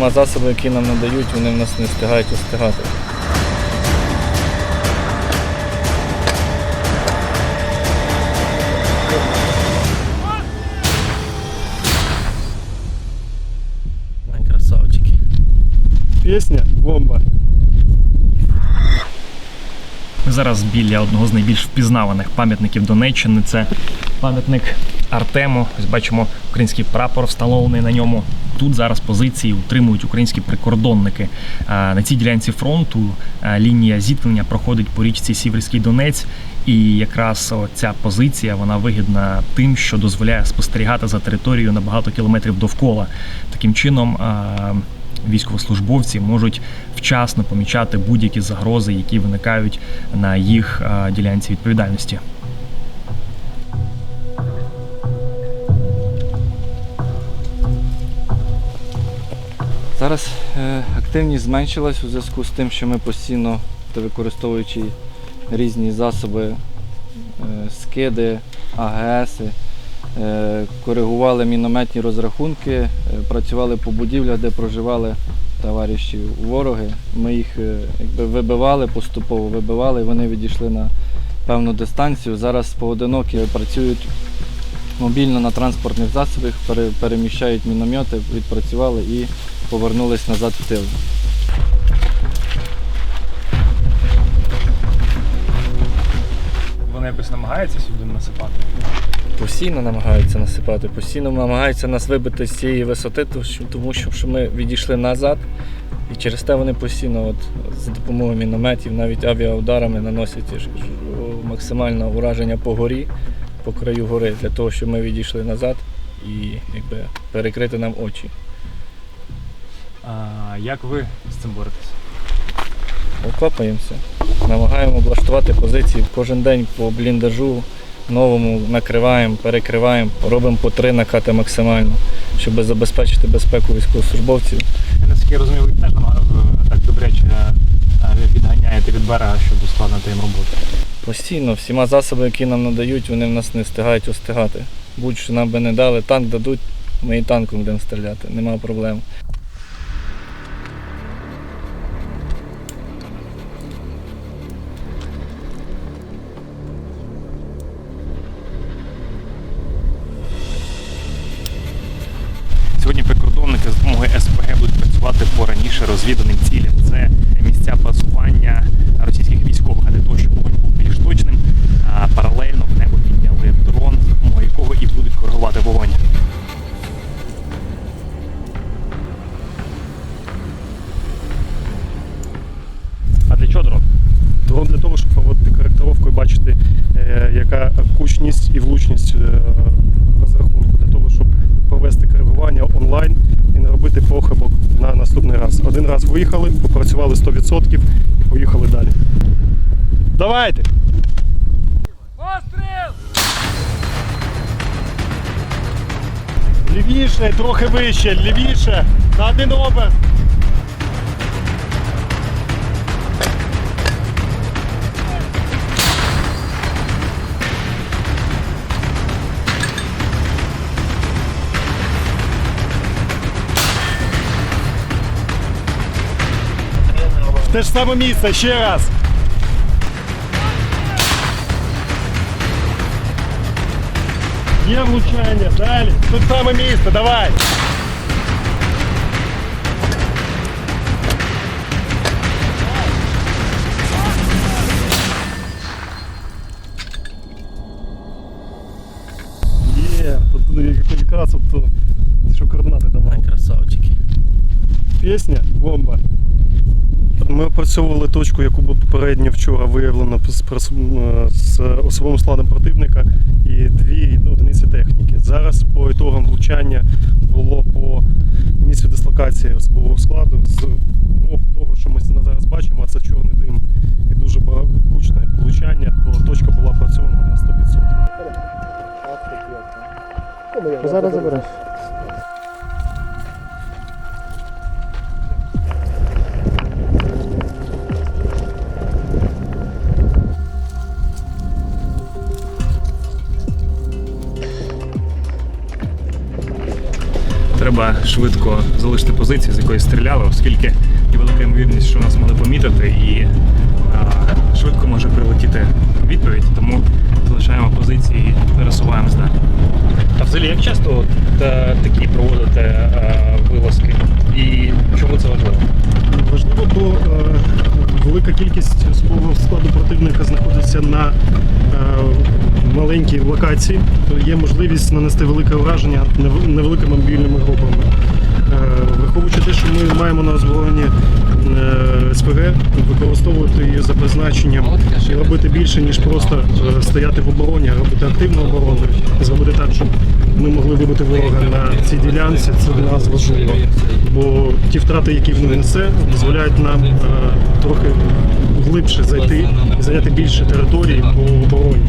всіма засобами, які нам надають, вони в нас не встигають устигати. Красавчики. Пісня бомба. Ми зараз біля одного з найбільш впізнаваних пам'ятників Донеччини. Це пам'ятник Артему. Ось бачимо український прапор встановлений на ньому. Тут зараз позиції утримують українські прикордонники. На цій ділянці фронту лінія зіткнення проходить по річці Сіверський Донець. І якраз ця позиція вона вигідна тим, що дозволяє спостерігати за територією на багато кілометрів довкола. Таким чином. Військовослужбовці можуть вчасно помічати будь-які загрози, які виникають на їх ділянці відповідальності. Зараз е, активність зменшилась у зв'язку з тим, що ми постійно, використовуючи різні засоби, е, скиди, АГСи, е, коригували мінометні розрахунки, працювали по будівлях, де проживали товариші вороги. Ми їх якби вибивали поступово, вибивали, вони відійшли на певну дистанцію. Зараз поодинокі працюють мобільно на транспортних засобах, переміщають міномети, відпрацювали і повернулись назад в тил. Вони якось намагаються сюди насипати. Постійно намагаються насипати, постійно намагаються нас вибити з цієї висоти, тому що- ми відійшли назад. І через те вони постійно от, за допомогою мінометів, навіть авіаударами наносять максимальне ураження по горі, по краю гори, для того, щоб ми відійшли назад і якби, перекрити нам очі. А як ви з цим боретесь? Окопаємося, намагаємо облаштувати позиції кожен день по бліндажу, новому накриваємо, перекриваємо, робимо по три накати максимально, щоб забезпечити безпеку військовослужбовців. Я наскільки розумію, ви теж намагаю так добряче е, відганяєте від берега, щоб ускладнити їм роботу. Постійно всіма засобами, які нам надають, вони в нас не встигають устигати. Будь-що нам би не дали, танк дадуть, ми і танком будемо стріляти, нема проблем. Працювати по раніше розвіданим цілям. Це місця базування російських військових, а для того, щоб вогонь був більш точним, а, паралельно в небо підняли дрон, з допомогою якого і будуть коригувати вогонь. А для чого дрон? Дрон для того, щоб проводити коректировку і бачити, е, яка кучність і влучність е, розрахунку, для того, щоб провести коригування онлайн і не робити виїхали, попрацювали 100% і поїхали далі. Давайте! Постріл! Лівіше, трохи вище, лівіше, на один оберт. те ж саме місце, ще раз. Є влучання, далі. Тут саме місце, давай. Є, тут якраз от, то, що координати давай. Красавчики. Пісня бомба. Ми опрацьовували точку, яку було попередньо вчора виявлено з, особовим складом противника і дві одиниці техніки. Зараз по ітогам влучання було по місцю дислокації особового складу з умов того, що ми зараз бачимо, а це чорний дим і дуже гучне влучання, то точка була опрацьована на 100%. Зараз забереш. Швидко залишити позицію, з якої стріляли, оскільки є велика ймовірність, що нас могли помітити, і а, швидко може прилетіти відповідь, тому залишаємо позиції і пересуваємось далі. А взагалі, як часто от, е, такі проводите а, вилазки? І чому це важливо? Важливо, бо е, велика кількість особового складу противника знаходиться на е, маленькій локації, то є можливість нанести велике ураження невеликими мобільними групами. Е, враховуючи те, що ми маємо на озброєнні е, СПГ, використовувати її за призначенням і робити більше, ніж просто стояти в обороні, а робити активну оборону, зробити так, щоб ми могли вибити ворога на цій ділянці, це для нас важливо. Бо ті втрати, які він несе, дозволяють нам трохи глибше зайти і зайняти більше території по обороні.